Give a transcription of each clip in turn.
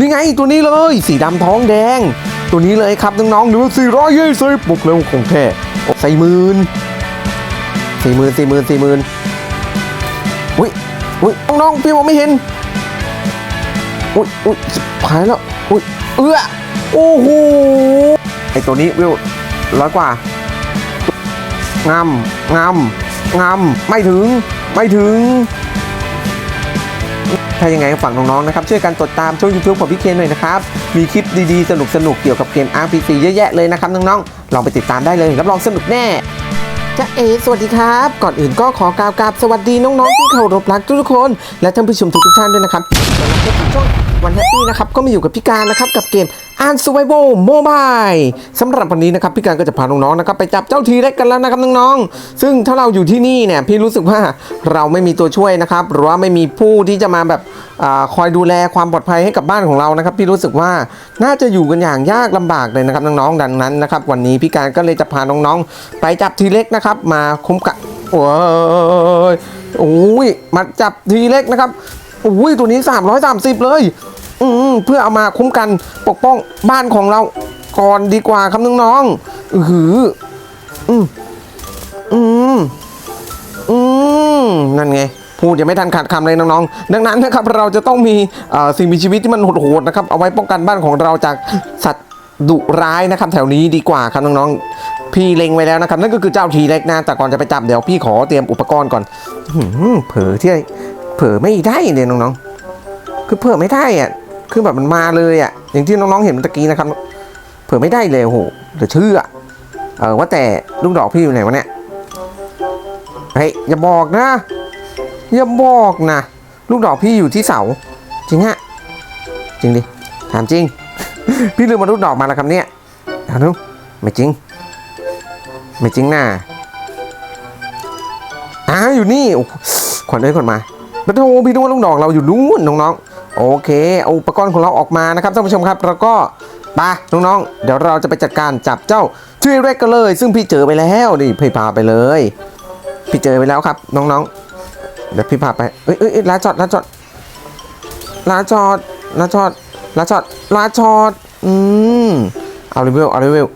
นี่ไงตัวนี้เลย สีดำท้องแดง ตัวนี้เลยครับน้องๆหรือว่าสี่ร้อยยี่สิบปุกเร็วคงแท้สี่หมื่นสี่หมื่นสี่หมื่นสี่หมื่นอุ้ยอุ้ยน้องๆพี่มองไม่เห็นอุ้ยอุ้ยหายแล้วอุ้ยเอื้อโอ้โหไอตัวนี้วิวร้อยกว่างามงามงามไม่ถึงไม่ถึง ถ้ายังไงฝากน้องๆนะครับช่วยกันกดตามช่อง YouTube ของพี่เคนหน่อยนะครับ มีคลิปดีๆ สนุกๆ เกี่ยวกับเกม RPG เยอะแยะเลยนะครับน้องๆลองไปติดตามได้เลยรับรองสนุกแน่จ้าเอสวัสดีครับ ก่อนอื่นก็ขอกล่าวกราบสวัสดีน้องๆที่เคารพรักทุกคน และท่านผู้ชมทุกท่านด้วยนะครับสำหรับช่องวันแฮปปี้นะครับก็มาอยู่กับพี่การนะครับกับเกม a n Survival Mobile สำหรับวันนี้นะครับพี่การก็จะพาน้องๆนะครับไปจับเจ้าทีเล็กกันแล้วนะครับน้องๆซึ่งถ้าเราอยู่ที่นี่เนี่ยพี่รู้สึกว่าเราไม่มีตัวช่วยนะครับหรือว่าไม่มีผู้ที่จะมาแบบอคอยดูแลความปลอดภัยให้กับบ้านของเรานะครับ พี่รู้สึกว่าน่าจะอยู่กันอย่างยากลำบากเลยนะครับน้องๆดังนั้นนะครับวันนี้พี่การก็เลยจะพาน้องๆ ไปจับทีเล็กนะครับมาคุ้มกันโอ้ยโอ้ยมาจับทีเล็กนะครับโอ้ยตัวนี้ 330 เลย อืมเพื่อเอามาคุ้มกันปกป้องบ้านของเราก่อนดีกว่าครับน้องๆอือหืออืมอืมอืมนั่นไงพูดยังไม่ทันขาดคำเลยน้องๆ ดังนั้นนะครับเราจะต้องมีสิ่งมีชีวิตที่มันโหดๆนะครับเอาไว้ป้องกันบ้านของเราจากสัตว์ดุร้ายนะครับแถวนี้ดีกว่าครับน้องๆ พี่เล็งไว้แล้วนะครับนั่นก็คือเจ้าทีเล็กนะแต่ก่อนจะไปจับเดี๋ยวพี่ขอเตรียมอุปกรณ์ก่อนอื้อเผลอที่เผลอไม่ได้เนี่ยน้องๆ คือเผื่อไม่ได้อะ คือแบบมันมาเลยอะอย่างที่น้องๆเห็นเมื่อตะกี้นะครับ เผื่อไม่ได้เลยโอ้โหเดี๋ยวเชื่อเออว่าแต่ลูกดอกพี่อยู่ไหนวะเนี่ยเฮ้ยอย่าบอกนะ อย่าบอกนะ ลูกดอกพี่อยู่ที่เสา จริงฮะจริงดิถามจริง พี่ลืมมาลูกดอกมาแล้วครับเนี่ยถามดูไม่จริง ไม่จริงน่ะอ้าอยู่นี่ขวัญเอ้ยขวัญมาแล้วโทพี่นึกว่าลูกดอกเราอยู่นู้นน้องๆ โอเคเอาอุปกรณ์ของเราออกมานะครับท่านผู้ชมครับแล้วก็ไปน้องๆ เดี๋ยวเราจะไปจัดการจับเจ้าทีเร็กกันเลย ซึ่งพี่เจอไปแล้วนี่พี่พาไปเลย พี่เจอไปแล้วครับน้องๆ เดี๋ยวพี่พาไปเอ้ยเอ้ยเอ้ยลาจอดลาจอดลาจอดลาจอดลาจอดลาจอดอืมเอาเลเวลเอาเลเวล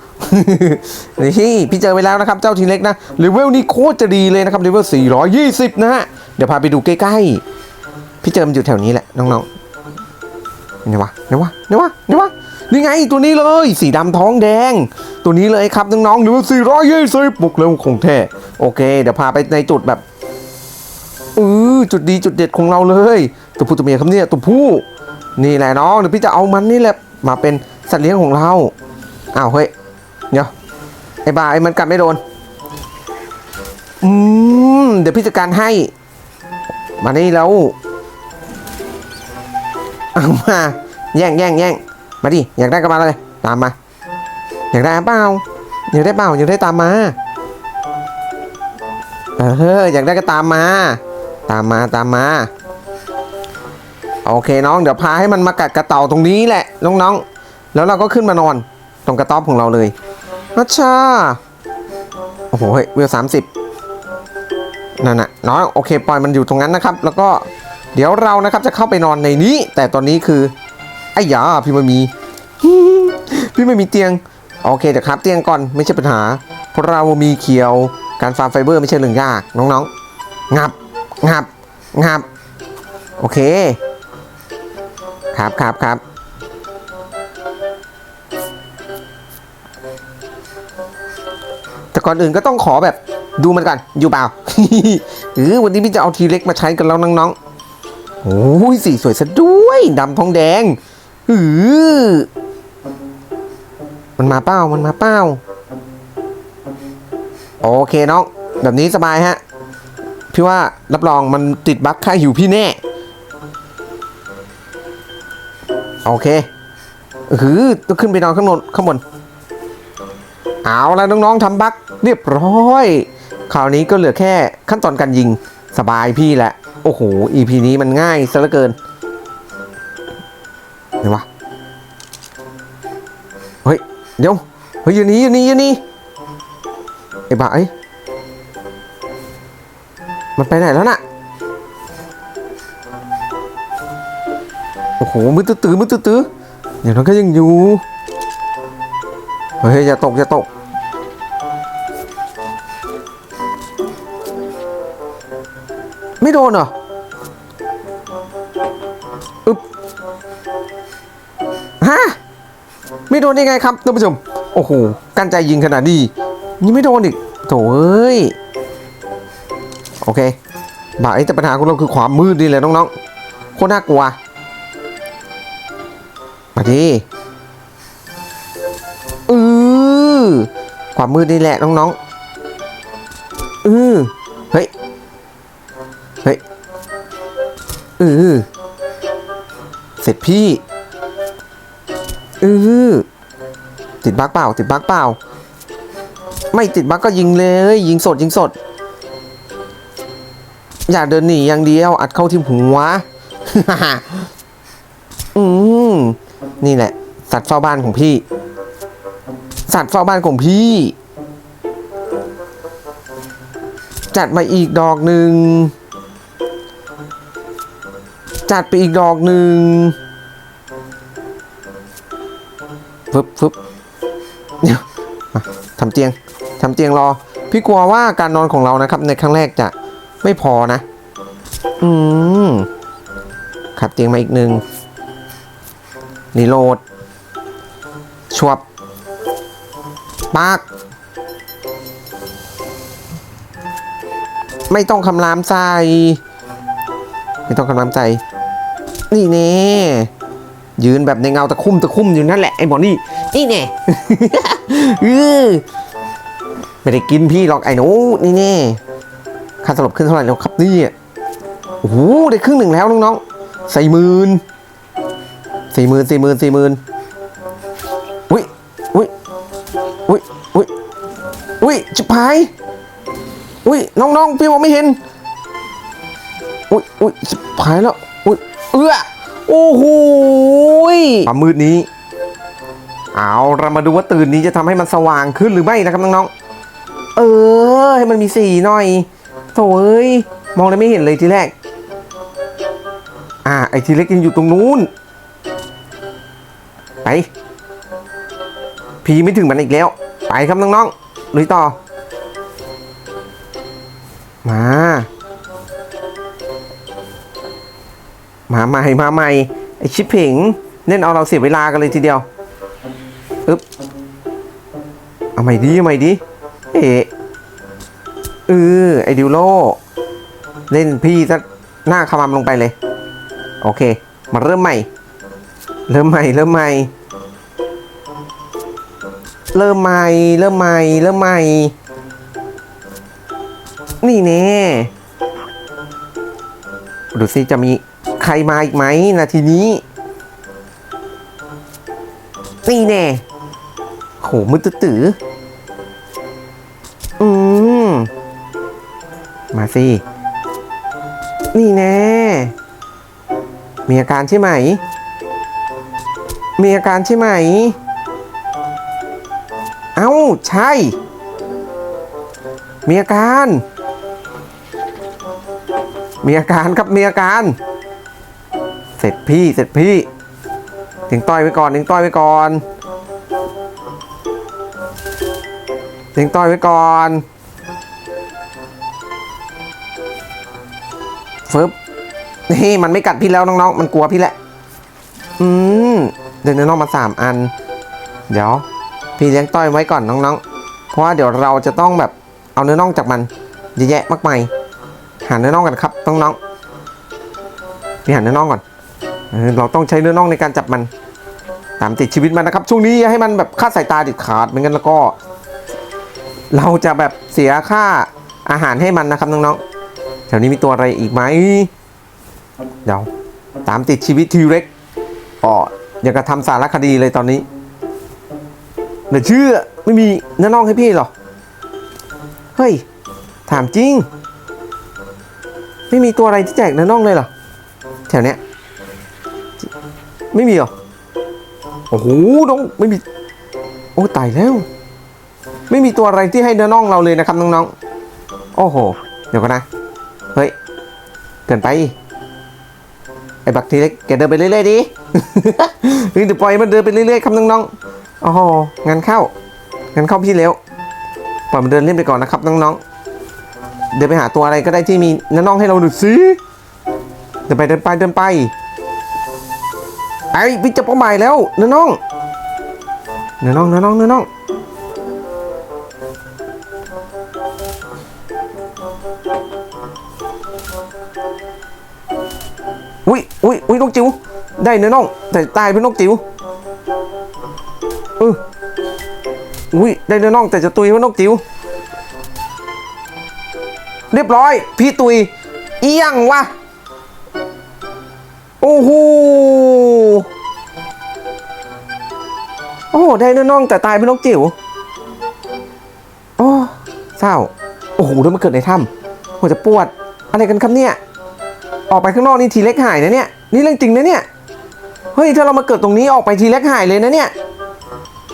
นี่พี่เจอไปแล้วนะครับเจ้าทีเล็กนะเลเวลนี่โคตรจะดีเลยนะครับเลเวล420 นะฮะเดี๋ยวพาไปดูใกล้ๆ พี่เจอมันอยู่แถวนี้แหละน้องๆ นี่วะนี่วะนี่วะนี่วะนี่ไงตัวนี้เลย สีดำท้องแดง ตัวนี้เลยครับน้องๆเลเวล420ปลุกเร็วคงแท้โอเค เดี๋ยวพาไปในจุดแบบเออจุดดีจุดเด็ดของเราเลยตัวผู้ตัวเมียครับเนี่ยตัวผู้นี่แหละน้องเดี๋ยวพี่จะเอามันนี่แหละมาเป็นสัตว์เลี้ยงของเราอ้าวเฮ้ยเดี๋ยวไอ้บ้าไอ้มันกัดไม่โดนอืมเดี๋ยวพี่จัดการให้ มานี่แล้ว เอามาแย่งแย่งแย่งมาดิอยากได้ก็มาเลยตามมา อยากได้เปล่าอยากได้เปล่าอยากได้ตามมาเอออยากได้ก็ตามมา ตามมาตามมา โอเคน้อง เดี๋ยวพาให้มันมากัดกระเต่าตรงนี้แหละน้องๆแล้วเราก็ขึ้นมานอน ตรงกระต๊อบของเราเลยนัชชาโอ้โหเฮ้ยเวลสามสิบนั่นน่ะน้องโอเคปล่อยมันอยู่ตรงนั้นนะครับ แล้วก็ เดี๋ยวเรานะครับจะเข้าไปนอนในนี้ แต่ตอนนี้คือไอ้ยาพี่ไม่มี พี่ไม่มีเตียง โอเคเดี๋ยวครับเตียงก่อนไม่ใช่ปัญหา เพราะเรามีเคียวการฟาร์มไฟเบอร์ไม่ใช่เรื่องยากน้องๆ งับ งับ งับ โอเค ครับครับครับแต่ก่อนอื่นก็ต้องขอแบบดูมันก่อนอยู่เปล่าเออวันนี้พี่จะเอาทีเล็กมาใช้กันแล้วน้องๆ โอ้ยสีสวยซะด้วยดำทองแดงเออมันมาเป้ามันมาเป้าโอเคน้อง แบบนี้สบายฮะ พี่ว่ารับรองมันติดบั๊กค่าหิวพี่แน่ โอเคหือต้องขึ้นไปนอนข้างบนข้างบน เอาแล้วน้องๆทำบั๊กเรียบร้อย คราวนี้ก็เหลือแค่ขั้นตอนการยิงสบายพี่แหละ โอ้โห EP นี้มันง่ายซะเหลือเกินเดี๋ยวะ เฮ้ย เดี๋ยว เฮ้ยอยู่นี่อยู่นี่อยู่นี่ไอ้บ้าเอ้ยมันไปไหนแล้วน่ะ โอ้โห มืดตื้อมืดตื้อๆอย่างนั้นก็ยังอยู่ เฮ้ย อย่าตก อย่าตก ไม่โดนเหรออึ๊บฮะไม่โดนได้ไงครับท่านผู้ชม โอ้โหกั้นใจยิงขนาดนี้ยังไม่โดนอีกโถ่เอ้ย โอเคบ่าไอ้แต่ปัญหาของเราคือความมืดนี่แหละน้องๆ โคตรน่ากลัว มาดิอือความมืดนี่แหละน้องๆ อือเฮ้ย เฮ้ยเออเสร็จพี่เออติดบั๊กเปล่า ติดบั๊กเปล่า ไม่ติดบั๊กก็ยิงเลย ยิงสดยิงสด อย่าเดินหนีอย่างเดียว อัดเข้าที่หัวอืมนี่แหละ สัตว์เฝ้าบ้านของพี่ สัตว์เฝ้าบ้านของพี่ จัดมาอีกดอกหนึ่ง จัดไปอีกดอกหนึ่งฟึบฟึบเดี๋ยวมาทำเตียงทำเตียงรอ พี่กลัวว่าการนอนของเรานะครับ ในครั้งแรกจะไม่พอนะ อืมขับเตียงมาอีกหนึ่งรีโหลด ชวบปาก ไม่ต้องคำรามใส่ไม่ต้องคำรามใส่ นี่เน่ยืนแบบในเงาตะคุ่มตะคุ่มอยู่นั่นแหละไอ้หมอนี่นี่เน่อือไม่ได้กินพี่หรอกไอ้หนูนี่เน่ค่าสลบขึ้นเท่าไหร่แล้วครับเนี่ยโอ้โหได้ครึ่งหนึ่งแล้วน้องๆสี่หมื่นสี่หมื่นสี่หมื่นสี่หมื่นอุ้ยอุ้ยอุ้ยอุ้ยอุ้ยจิบหายอุ้ยน้องๆพี่มองไม่เห็นอุ้ยอุ้ยจิบหายแล้วอุ้ย เอื้อโอ้โหยความมืดนี้ เอาเรามาดูว่าตื่นนี้จะทำให้มันสว่างขึ้นหรือไม่นะครับน้องๆ เออ ให้มันมีสีหน่อยโถ่เอ้ย มองแล้วไม่เห็นเลยทีแรก อ่า ไอทีเล็กยังอยู่ตรงนู้น ไป พีไม่ถึงมันอีกแล้ว ไปครับน้องๆลุยต่อ มา มาใหม่มาใหม่ไอชิปเพ่งเล่นเอาเราเสียเวลากันเลยทีเดียวอึ๊บเอาใหม่ดีเอาใหม่ดีเอเออไอดิวโลเล่นพี่ซะหน้าขมำลงไปเลย โอเค มาเริ่มใหม่ เริ่มใหม่เริ่มใหม่เริ่มใหม่ เริ่มใหม่ เริ่มใหม่ นี่แน่ดูสิจะมี ใครมาอีกไหมนาทีนี้นี่แน่โหมืดตื้ออืมมาสิ นี่แน่ มีอาการใช่ไหม มีอาการใช่ไหม เอ้า ใช่ มีอาการ มีอาการครับมีอาการ ร็จพี่เสร็จพี่ถึงต้อยไว้ก่อนถึงต้อยไว้ก่อนถึงต้อยไว้ก่อนฟึบนี่มันไม่กัดพี่แล้วน้องๆ มันกลัวพี่แหละ อืมเดินเนื้อน่องมาสามอัน เดี๋ยว พี่เลี้ยงต้อยไว้ก่อนน้องๆ เพราะว่าเดี๋ยวเราจะต้องแบบเอาเนื้อน่องจากมันเยอะแยะมากมาย หาเนื้อน่องกันครับน้องๆพี่หาเนื้อน่องก่อน เราต้องใช้เนื้อน่องในการจับมัน ตามติดชีวิตมันนะครับ ช่วงนี้อย่าให้มันแบบค่าดสายตาเด็ดขาดเหมือนกันแล้วก็ เราจะแบบเสียค่าอาหารให้มันนะครับน้องๆแถวนี้มีตัวอะไรอีกไหมเดี๋ยวตามติดชีวิตทีเร็กอ๋ออยากจะทำสารคดีเลยตอนนี้เดี๋ยวเชื่อไม่มีเนื้อน่องให้พี่หรอ เฮ้ย ถามจริง ไม่มีตัวอะไรที่แจกเนื้อน่องเลยเหรอแถวเนี้ย ไม่มีเหรอ โอ้โห น้องไม่มี โอ้ตายแล้ว ไม่มีตัวอะไรที่ให้เนื้อน่องเราเลยนะครับน้องๆ โอ้โห เดี๋ยวกันนะ เฮ้ย เกินไป ไอ้บักทีเล็กแกเดินไปเรื่อยๆดิเฮ้ยเดี๋ยวปล่อยมันเดินไปเรื่อยๆครับน้องๆโอ้โหงานเข้างานเข้าพี่เร็วปล่อยมันเดินเล่นไปก่อนนะครับน้องๆ เดินไปหาตัวอะไรก็ได้ที่มีน้องๆให้เราหนุดูสิเดินไปเดินไปเดินไป ไอ้พี่จะเป้าหมายแล้วเนื้อน้องเนื้อน้องเนื้อน้องเนื้อน้องอุ้ยอุ้ยอุ้ยนกจิ๋วได้เนื้อน้อง แต่ตายเป็นนกจิ๋วเอออุ้ยได้เนื้อน้องแต่จะตุยเป็นนกจิ๋วเรียบร้อย พี่ตุยเอี้ยงวะ โอ้โหโอ้ได้น้อน้องแต่ตายเป็นนกจิ๋วโอ้เศร้า โอ้โหแล้วมันเกิดในถ้ำหัวจะปวด อะไรกันครับเนี่ย ออกไปข้างนอกนี่ทีเล็กหายนะเนี่ย นี่เรื่องจริงนะเนี่ย เฮ้ยถ้าเรามาเกิดตรงนี้ออกไปทีเล็กหายเลยนะเนี่ย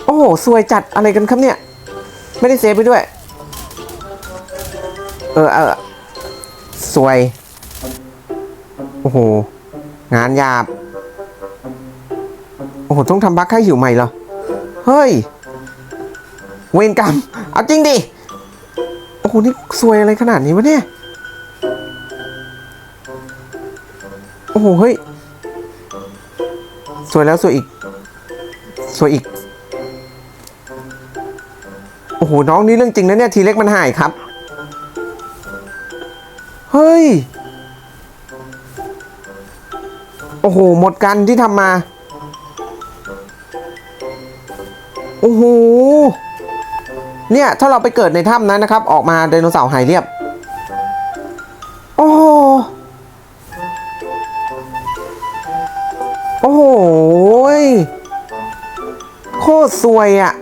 โอ้โหซวยจัดอะไรกันครับเนี่ย ไม่ได้เซฟไปด้วย เออเออซวย โอ้โห งานหยาบ โอ้โห ต้องทำบัคให้หิวใหม่เหรอ เฮ้ย เวรกรรม เอาจริงดิ โอ้โห นี่ซวยอะไรขนาดนี้วะเนี่ย โอ้โห เฮ้ย สวยแล้วสวยอีก สวยอีก โอ้โห น้องนี่เรื่องจริงนะเนี่ย ทีเล็กมันหายครับ เฮ้ย โอ้โห หมดกันที่ทำมา โอ้โห เนี่ย ถ้าเราไปเกิดในถ้ำนั้นนะครับ ออกมาไดโนเสาร์หายเรียบ โอ้โโอ้โหโคตรซวยอะ่ะ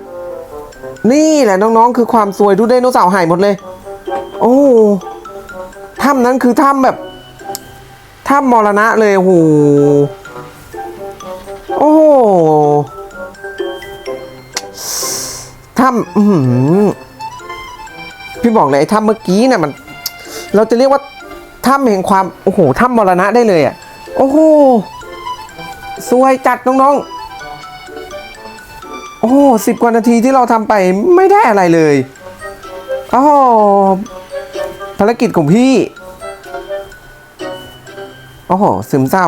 นี่แหละน้องๆ คือความซวยดูไดโนเสาร์หายหมดเลย โอ้ถ้ำนั้นคือถ้ำแบบ ถ้ำมรณะเลยโหโอ้โหถ้ำพี่บอกเลยไอ้ถ้ำเมื่อกี้เนี่ยมัน เราจะเรียกว่าถ้ำแห่งความ โอ้โหถ้ำมรณะได้เลยอะ่ะ โอ้โหสวยจัดน้องๆ โอ้สิบกว่านาทีที่เราทำไปไม่ได้อะไรเลย โอ้ภารกิจของพี่ โอ้โห ซึมเศร้า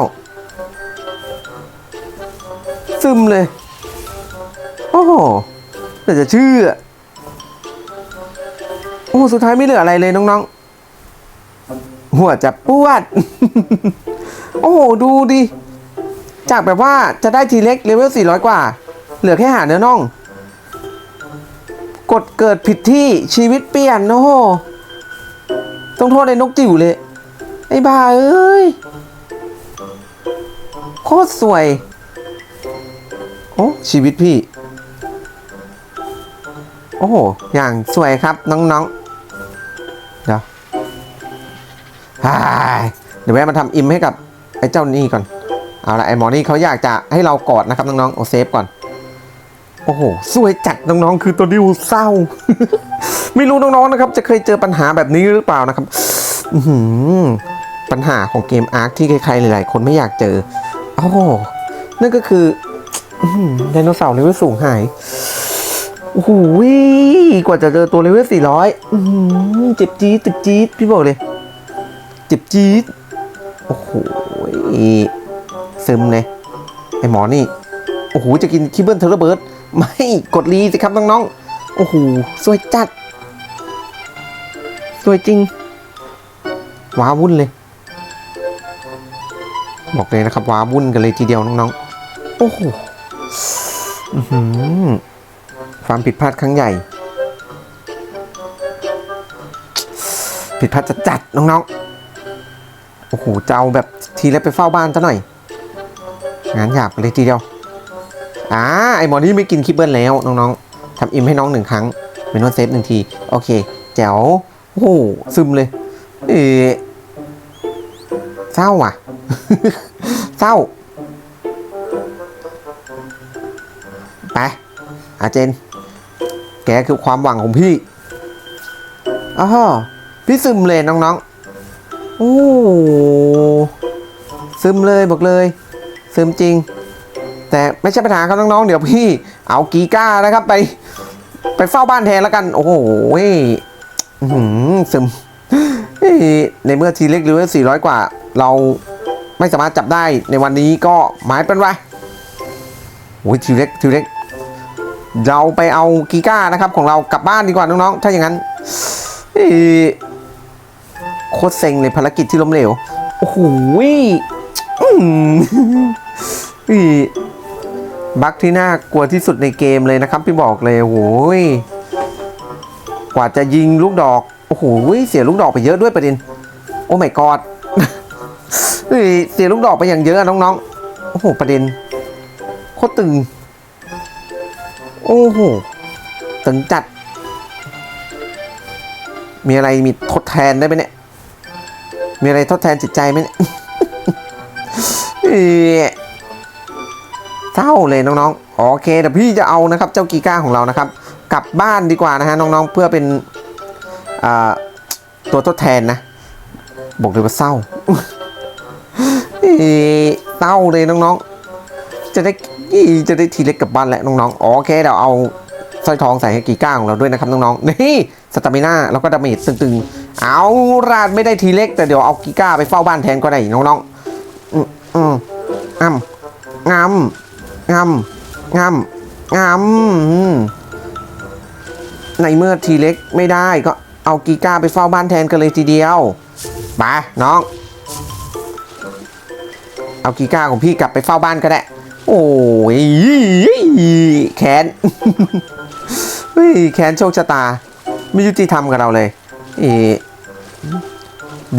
ซึมเลย โอ้โหแต่จะเชื่อ โอ้ สุดท้ายไม่เหลืออะไรเลยน้องๆ หัวจะปวด โอ้โห ดูดิ จากแบบว่าจะได้ทีเล็กเลเวล 400 กว่า เหลือแค่หาเนื้อน่อง กดเกิดผิดที่ชีวิตเปลี่ยน โอ้โห ต้องโทษไอ้นกจิ๋วเลย ไอ้บ้าเอ้ย โคตรสวย โอ้ชีวิตพี่ โอ้โห อย่างสวยครับน้องๆ เดี๋ยวฮ่ายเดี๋ยวแวะมาทำอิมให้กับไอ้เจ้านี่ก่อน เอาละไอ้หมอนี่เขาอยากจะให้เรากอดนะครับน้องๆ โอเซฟก่อน โอ้โห สวยจัดน้องๆ คือตัวดิวเศร้า ไม่รู้น้องๆ นะครับ จะเคยเจอปัญหาแบบนี้หรือเปล่านะครับปัญหาของเกมอาร์คที่ใครๆหลายๆ คนไม่อยากเจอ อ้โหนั่นก็คือไดโนเสาร์เลเวลสูงหายโอ้โหกว่าจะเจอตัวเลเวล400อื้อหือเจ็บจี๊ดเจ็บจี๊ดพี่บอกเลย เจ็บจี๊ดโอ้โหซึมเลยไอหมอนี่ โอ้โห จะกินคิบเบิลเทอร์เบิร์ดไม่กดรีสิครับน้องๆ โอ้โห สวยจัด สวยจริง ว้าวุ่นเลย บอกเลยนะครับว้าวุ่นกันเลยทีเดียวน้องๆ โอ้โหหือความผิดพลาดครั้งใหญ่ ผิดพลาดจะจัดๆน้องๆ โอ้โหจะเอาแบบทีแล้วไปเฝ้าบ้านซะหน่อย งานหยาบเลยทีเดียว อ่าไอหมอนี่ไม่กินคิปเบิลแล้วน้องๆทำอิมให้น้องหนึ่งครั้งเป็นวันเซฟหนึ่งที โอเค แจ๋ว โอ้โหซึมเลย เออเศร้าอะ เศร้า ไปอาเจน แกคือความหวังของพี่อ้าวพี่ซึมเลยน้องๆ โอ้ ซึมเลยบอกเลย ซึมจริง แต่ไม่ใช่ปัญหาครับน้องๆ เดี๋ยวพี่ เอากีก้านะครับไป ไปเฝ้าบ้านแทนแล้วกัน โอ้โหอื้อหือซึมในเมื่อทีเล็กหรือว่า400 กว่า เรา ไม่สามารถจับได้ในวันนี้ก็หมายเป็นว่าโอ้ยทีเล็กทีเล็กเราไปเอากีก้านะครับของเรากลับบ้านดีกว่าน้องๆ ถ้าอย่างนั้นโคตรเซ็งเลยภารกิจที่ล้มเหลว โอ้โหอืมบั๊กที่น่ากลัวที่สุดในเกมเลยนะครับพี่บอกเลยโอ้ยกว่าจะยิงลูกดอก โอ้โหเสียลูกดอกไปเยอะด้วยประเด็น โอ้ my god เฮ้ย เสียลูกดอกไปอย่างเยอะอะน้องๆ โอ้โห ประเด็น โคตรตึง โอ้โห ตึงจัด มีอะไรมีทดแทนได้ไหมเนี่ย มีอะไรทดแทนจิตใจไหมเนี่ยเศร้าเลยน้องๆ โอเคเดี๋ยวพี่จะเอานะครับ เจ้ากีก้าของเรานะครับ กลับบ้านดีกว่านะฮะน้องๆ เพื่อเป็นตัวทดแทนนะ บอกเลยว่าเศร้า เอ้าเลยน้องๆ จะได้จะได้ทีเล็กกลับบ้านแหล้วน้องๆ โอเคเดี๋ยวเอาสร้อยทองใส่ให้กีก้าของเราด้วยนะครับน้องๆ นี่สตามิน่าแล้วก็ดาเมจตึงๆ เอาราดไม่ได้ทีเล็ก แต่เดี๋ยวเอากีก้าไปเฝ้าบ้านแทนก็ได้น้องๆ อืมอืมงำงำงำงำงำในเมื่อทีเล็กไม่ได้ก็เอากีก้าไปเฝ้าบ้านแทนกันเลยทีเดียว ไปน้อง เอากีก้าของพี่กลับไปเฝ้าบ้านก็ได้ โอ้ยแค้นเฮ้ยแค้นโชคชะตา ไม่ยุติธรรมกับเราเลยเอ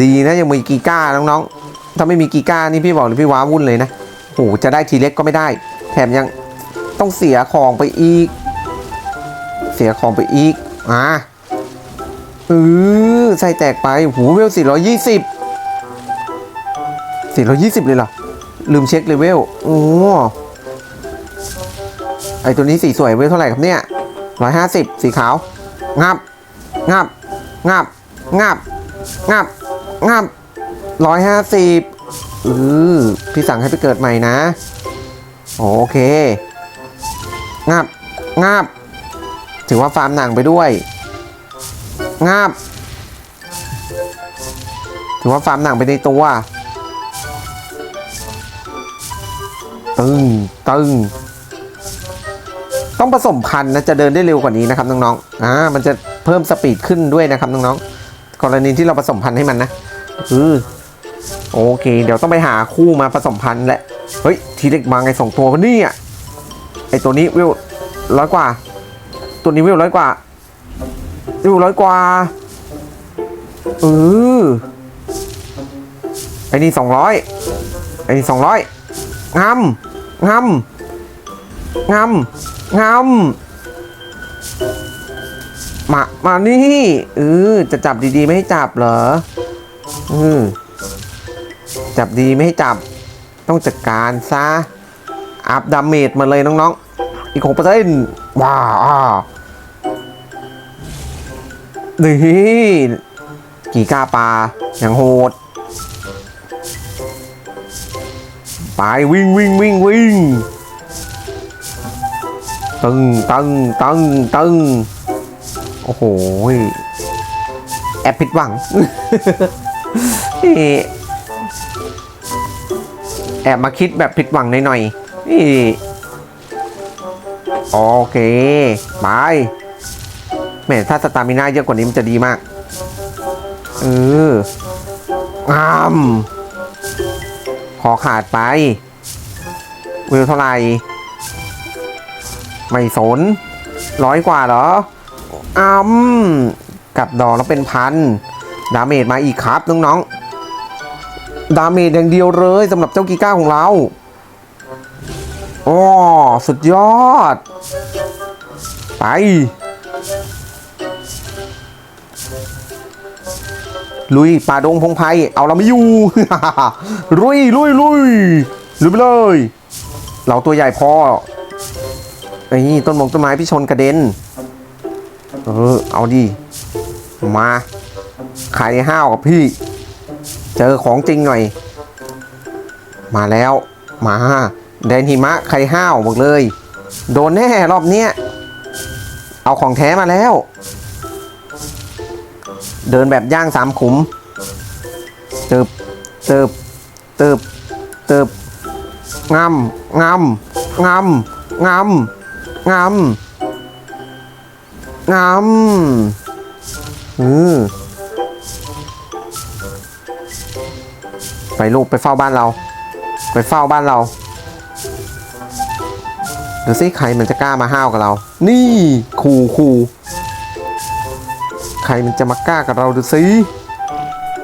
ดีนะยังมีกีก้าน้องๆ ถ้าไม่มีกีก้านี่พี่บอกเลยพี่ว้าวุ่นเลยนะโอ้จะได้ทีเล็กก็ไม่ได้ แถมยังต้องเสียของไปอีก เสียของไปอีกอ่าเออใส่แตกไปโอ้โหเวล420 420เลยเหรอ ลืมเช็คเลเวล โอ้ ไอตัวนี้สีสวยเวลเท่าไหร่ครับเนี่ย150สีขาว งับ งับ งับ งับ งับ งับ150อือพี่สั่งให้ไปเกิดใหม่นะ โอเค งับ งับ ถือว่าฟาร์มหนังไปด้วย งับ ถือว่าฟาร์มหนังไปในตัว ตึงตึงต้องผสมพันธุ์นะจะเดินได้เร็วกว่านี้นะครับน้องๆอ่ามันจะเพิ่มสปีดขึ้นด้วยนะครับน้องๆกรณีที่เราผสมพันธุ์ให้มันนะเออโอเค เดี๋ยวต้องไปหาคู่มาผสมพันธุ์แหละเฮ้ยทีเด็กมาไงสองตัวนี่ยไอตัวนี้วิวร้อยกว่า ตัวนี้วิวร้อยกว่าวิวร้อยกว่าเออไอนี่สองร้อยไอนี่สองร้อยงำ งำงำงำมา มานี่เออจะจับดีๆ ไม่ให้จับเหรอเออจับดีไม่ให้จับ ต้องจัดการซะ อัพดาเมจมาเลยน้องๆ อีกหกเปอร์เซ็นต์ว้าวนี่ กี่กล้าปลาอย่างโหด ไปวิ่งวิ่งวิ่งวิ่งตึงตึงตึงตึงโอ้โหแอบผิดหวังนี่แอบมาคิดแบบผิดหวังหน่อยๆนี่โอเคไปแหมถ้าสตามิน่าเยอะกว่านี้มันจะดีมาก เอองาม ขอขาดไปวิวเท่าไหร่ ไม่สน ร้อยกว่าเหรออ้ำกับดอกแล้วเป็นพัน ดาเมจมาอีกครับน้องๆ ดาเมจอย่างเดียวเลยสำหรับเจ้ากีก้าของเราอ๋อสุดยอด ไป ลุยป่าดงพงไพรเอาเราไม่อยู่ ลุยลุยลุยลุยไปเลย เราตัวใหญ่พอไอ้นี่ต้นมงต้นไม้พี่ชนกระเด็น เออ เอาดี มาขายห้าวกับพี่ เจอของจริงหน่อย มาแล้ว มาแดนหิมะใครห้าวบอกเลย โดนแน่รอบเนี้ย เอาของแท้มาแล้ว เดินแบบย่างสามขุมเติบเติบเติบเติบงำงำงำงำงำงำอือไปลูกไปเฝ้าบ้านเรา ไปเฝ้าบ้านเราดูสิใครมันจะกล้ามาห้าวกับเรา นี่ขู่ขู่ ใครมันจะมากล้ากับเราดูสิ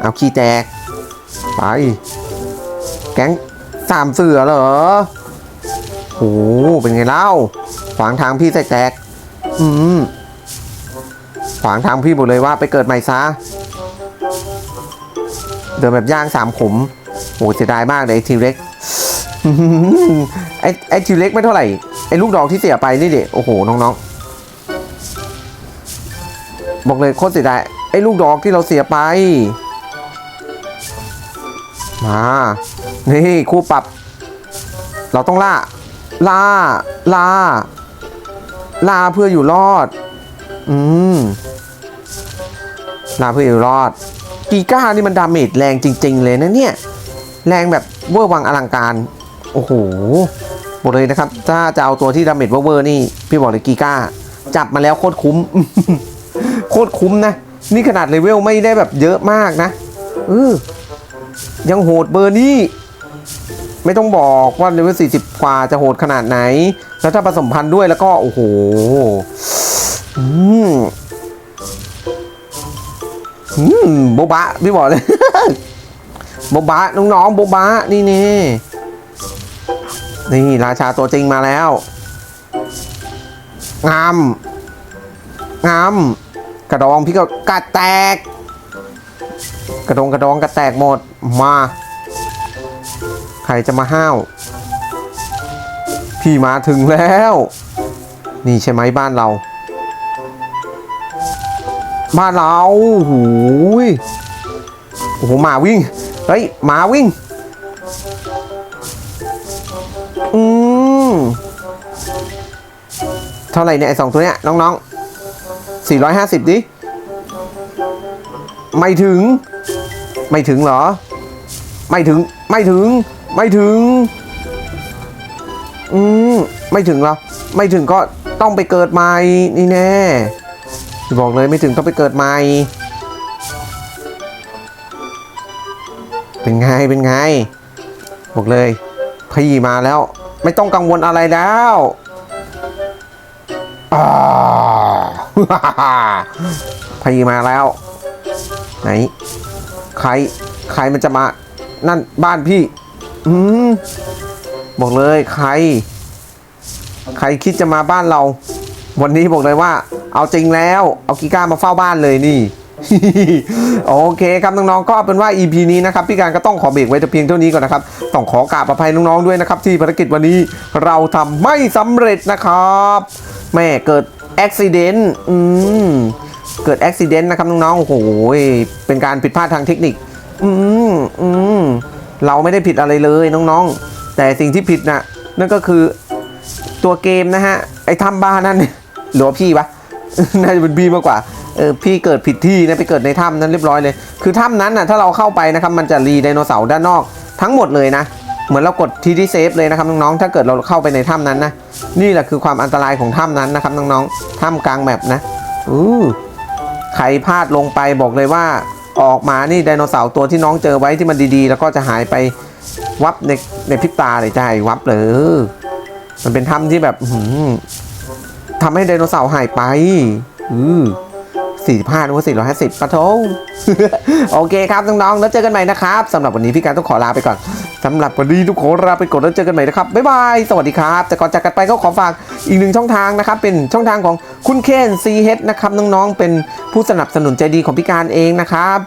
เอาขี้แตก ไป แก๊งสามเสือเหรอโอ้เป็นไงเล่า ขวางทางพี่แตกๆอืมขวางทางพี่หมดเลยว่าไปเกิดใหม่ซะ เดินแบบย่างสามขุมโหเสียดายมากเลยทีเล็กไอ้ไอ้ทีเล็กไม่เท่าไหร่ ไอ้ลูกดอกที่เสียไปนี่เด็โอ้โห น้องๆ บอกเลยโคตรเสียดายไอ้ลูกดอกที่เราเสียไป มา นี่คู่ปรับ เราต้องล่า ล่า ล่า ล่าเพื่ออยู่รอด อืม ล่าเพื่ออยู่รอด กีก้านี่มันดาเมจแรงจริง ๆ เลยนะเนี่ย แรงแบบเวอร์วังอลังการ โอ้โหบอกเลยนะครับ ถ้าจะเอาตัวที่ดาเมจเวอร์นี่ พี่บอกเลยกีก้า จับมาแล้วโคตรคุ้ม ตรคุ้มนะ นี่ขนาดเลเวลไม่ได้แบบเยอะมากนะเออยังโหดเบอร์นี้ ไม่ต้องบอกว่าเลเวล40 กว่าจะโหดขนาดไหน แล้วถ้าผสมพันธุ์ด้วยแล้วก็ โอ้โหอืมอืมโบบะพี่บอกเลยโบบะน้องๆโบบะนี่นี่นี่ราชาตัวจริงมาแล้วงามงาม กระดองพี่ก็กระแตก กระดองกระดองกระแตกหมดมา ใครจะมาห้าว พี่มาถึงแล้ว นี่ใช่ไหมบ้านเรา บ้านเราโหูยโอ้โหหมาวิ่ง เฮ้ยหมาวิ่ง อืมเท่าไหร่เนี่ยไอสองตัวเนี้ยน้องๆ 450 ดิ ไม่ถึง ไม่ถึงเหรอ ไม่ถึง ไม่ถึง ไม่ถึง อืม ไม่ถึงเหรอ ไม่ถึงก็ต้องไปเกิดใหม่ นี่แน่ บอกเลยไม่ถึงต้องไปเกิดใหม่ เป็นไง เป็นไง บอกเลย พี่มาแล้ว ไม่ต้องกังวลอะไรแล้ว อ่า พีมาแล้ว ไหน ใคร ใครมันจะมา นั่นบ้านพี่ อืม บอกเลยใคร ใครคิดจะมาบ้านเรา วันนี้บอกเลยว่า เอาจริงแล้ว เอากีก้ามาเฝ้าบ้านเลยนี่โอเคครับน้องๆก็เป็นว่า EP นี้นะครับพี่การก็ต้องขอเบรกไว้แต่เพียงเท่านี้ก่อนนะครับต้องขอกราบอภัยน้องๆด้วยนะครับที่ภารกิจวันนี้เราทำไม่สำเร็จนะครับ แม่เกิด อุบิเหตุอืมเกิดอุบิเหตุนะครับน้องๆโอ้โหเป็นการผิดพลาดทางเทคนิค อืมอืมเราไม่ได้ผิดอะไรเลยน้องๆ แต่สิ่งที่ผิดน่ะนั่นก็คือตัวเกมนะฮะ ไอ้ทำบ้านนั่นหรือว่าพี่ปะน่าจะเป็นพี่มากกว่าเออพี่เกิดผิดที่นะไปเกิดในถ้ำนั้นเรียบร้อยเลย คือถ้ำนั้นน่ะถ้าเราเข้าไปนะครับมันจะรีไดโนเสาร์ด้านนอกทั้งหมดเลยนะ เหมือนเรากดทีที่เซฟเลยนะครับน้องๆ ถ้าเกิดเราเข้าไปในถ้ำนั้นนะ นี่แหละคือความอันตรายของถ้ำนั้นนะครับน้องๆ ถ้ำกลางแมปนะอู้ใครพลาดลงไปบอกเลยว่าออกมานี่ไดโนเสาร์ตัวที่น้องเจอไว้ที่มันดีๆ แล้วก็จะหายไปวับในในพริบตาเลยใช่วับเลย มันเป็นถ้ำที่แบบทำให้ไดโนเสาร์หายไป อือ สี่ห้าหรือว่าสี่ร้อยห้าสิบปะโถโอเคครับน้องๆแล้วเจอกันใหม่นะครับสำหรับวันนี้พี่การต้องขอลาไปก่อนสำหรับวันนี้ทุกคนลาไปก่อนแล้วเจอกันใหม่นะครับบ๊ายบายสวัสดีครับ แต่ก่อนจากกันไปก็ขอฝากอีกหนึ่งช่องทางนะครับเป็นช่องทางของคุณเคนซีเฮดนะครับน้องๆเป็นผู้สนับสนุนใจดีของพี่การเองนะครับ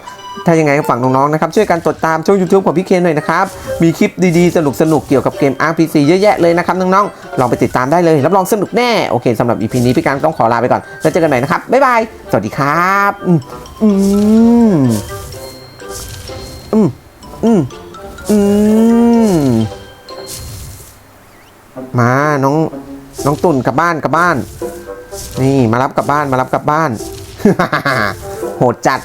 ถ้ายังไงก็ฝากน้องๆนะครับช่วยกันติดตามช่อง YouTube ของพี่เคนหน่อยนะครับ มีคลิปดีๆ สนุกๆ เกี่ยวกับเกม RPG เยอะแยะเลยนะครับน้องๆ ลองไปติดตามได้เลย รับรองสนุกแน่ โอเคสำหรับ EP นี้พี่การต้องขอลาไปก่อน แล้วเจอกันใหม่นะครับ บ๊ายบาย สวัสดีครับ อืม อืม อืม อืม อืม มาน้องน้องตุ่นกลับบ้านกลับบ้าน นี่มารับกลับบ้านมารับกลับบ้าน โหดจัด